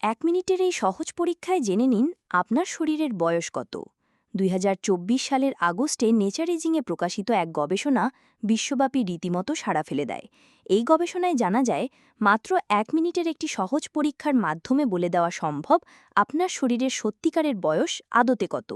এক মিনিটের এই সহজ পরীক্ষায় জেনে নিন আপনার শরীরের বয়স কত। দুই হাজার চব্বিশ সালের আগস্টে নেচারেজিংয়ে প্রকাশিত এক গবেষণা বিশ্বব্যাপী রীতিমতো সাড়া ফেলে দেয়। এই গবেষণায় জানা যায়, মাত্র এক মিনিটের একটি সহজ পরীক্ষার মাধ্যমে বলে দেওয়া সম্ভব আপনার শরীরের সত্যিকারের বয়স আদতে কত।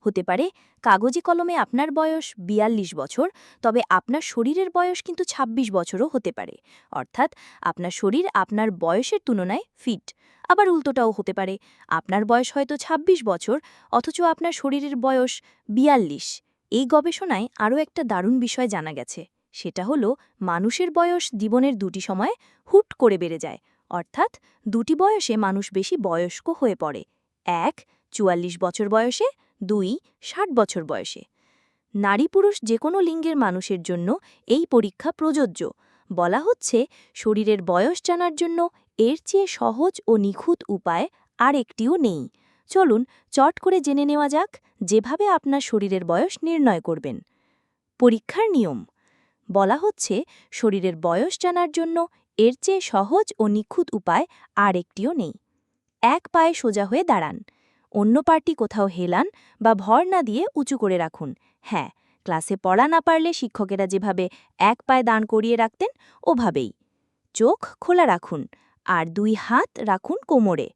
হতে পারে। কাগজে কলমে আপনার বয়স বিয়াল্লিশ বছর, তবে আপনার শরীরের বয়স কিন্তু ২৬ বছরও হতে পারে। অর্থাৎ আপনার শরীর আপনার বয়সের তুলনায় ফিট আবার উল্টোটাও হতে পারে। আপনার বয়স হয়তো ২৬ বছর, অথচ আপনার শরীরের বয়স বিয়াল্লিশ। এই গবেষণায় আরও একটা দারুণ বিষয় জানা গেছে। সেটা হলো, মানুষের বয়স জীবনের দুটি সময়ে হুট করে বেড়ে যায়। অর্থাৎ দুটি বয়সে মানুষ বেশি বয়স্ক হয়ে পড়ে। এক, চুয়াল্লিশ বছর বয়সে দুই, ষাট বছর বয়সে। নারী পুরুষ যে কোনো লিঙ্গের মানুষের জন্য এই পরীক্ষা প্রযোজ্য। বলা হচ্ছে, শরীরের বয়স জানার জন্য এর চেয়ে সহজ ও নিখুঁত উপায় আর একটিও নেই। চলুন, চট করে জেনে নেওয়া যাক যেভাবে আপনার শরীরের বয়স নির্ণয় করবেন। পরীক্ষার নিয়ম। বলা হচ্ছে, শরীরের বয়স জানার জন্য এর চেয়ে সহজ ও নিখুঁত উপায় আর একটিও নেই। এক পায়ে সোজা হয়ে দাঁড়ান। অন্য পার্টি কোথাও হেলান বা ভর না দিয়ে উঁচু করে রাখুন। হ্যাঁ ক্লাসে পড়া না পারলে শিক্ষকেরা যেভাবে এক পায়ে দাঁড় করিয়ে রাখতেন, ওভাবেই। চোখ খোলা রাখুন আর দুই হাত রাখুন কোমরে।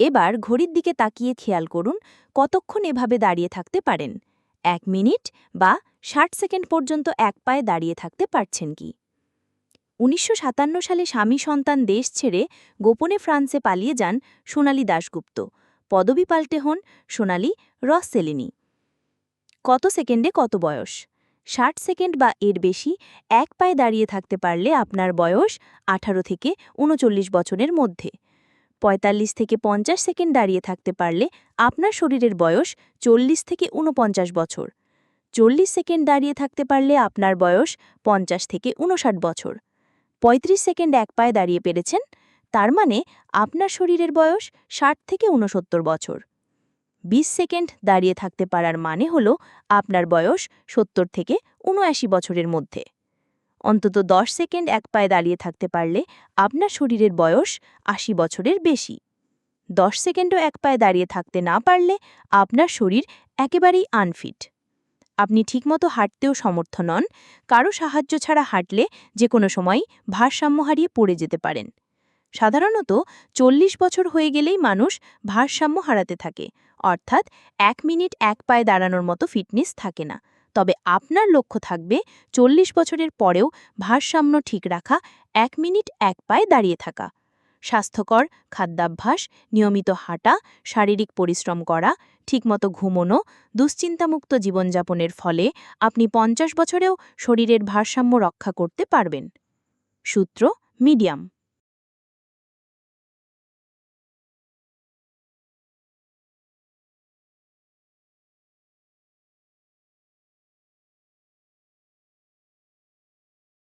এবার ঘড়ির দিকে তাকিয়ে খেয়াল করুন কতক্ষণ এভাবে দাঁড়িয়ে থাকতে পারেন। এক মিনিট বা ষাট সেকেন্ড পর্যন্ত এক পায়ে দাঁড়িয়ে থাকতে পারছেন কি? উনিশশো সাতান্ন সালে স্বামী সন্তান দেশ ছেড়ে গোপনে ফ্রান্সে পালিয়ে যান সোনালী দাশগুপ্ত। পদবি পাল্টে হন সোনালি রসসেলিনি। কত সেকেন্ডে কত বয়স? ষাট সেকেন্ড বা এর বেশি এক পায়ে দাঁড়িয়ে থাকতে পারলে আপনার বয়স আঠারো থেকে উনচল্লিশ বছরের মধ্যে। ৪৫ থেকে পঞ্চাশ সেকেন্ড দাঁড়িয়ে থাকতে পারলে আপনার শরীরের বয়স চল্লিশ থেকে উনপঞ্চাশ বছর। চল্লিশ সেকেন্ড দাঁড়িয়ে থাকতে পারলে আপনার বয়স পঞ্চাশ থেকে উনষাট বছর। ৩৫ সেকেন্ড এক পায়ে দাঁড়িয়ে পেরেছেন তার মানে আপনার শরীরের বয়স ষাট থেকে উনসত্তর বছর। ২০ সেকেন্ড দাঁড়িয়ে থাকতে পারার মানে হল আপনার বয়স সত্তর থেকে উনআশি বছরের মধ্যে। অন্তত ১০ সেকেন্ড এক পায়ে দাঁড়িয়ে থাকতে পারলে আপনার শরীরের বয়স আশি বছরের বেশি। ১০ সেকেন্ডও এক পায়ে দাঁড়িয়ে থাকতে না পারলে আপনার শরীর একেবারেই আনফিট। আপনি ঠিকমতো হাঁটতেও সমর্থ নন। কারও সাহায্য ছাড়া হাঁটলে যে কোনো সময় ভারসাম্য হারিয়ে পড়ে যেতে পারেন। সাধারণত চল্লিশ বছর হয়ে গেলেই মানুষ ভারসাম্য হারাতে থাকে, অর্থাৎ এক মিনিট এক পায়ে দাঁড়ানোর মতো ফিটনেস থাকে না। তবে আপনার লক্ষ্য থাকবে চল্লিশ বছরের পরেও ভারসাম্য ঠিক রাখা, এক মিনিট এক পায়ে দাঁড়িয়ে থাকা। স্বাস্থ্যকর খাদ্যাভ্যাস, নিয়মিত হাঁটা, শারীরিক পরিশ্রম করা, ঠিকমতো ঘুমনো, দুশ্চিন্তামুক্ত জীবনযাপনের ফলে আপনি পঞ্চাশ বছরেও শরীরের ভারসাম্য রক্ষা করতে পারবেন। সূত্র মিডিয়াম।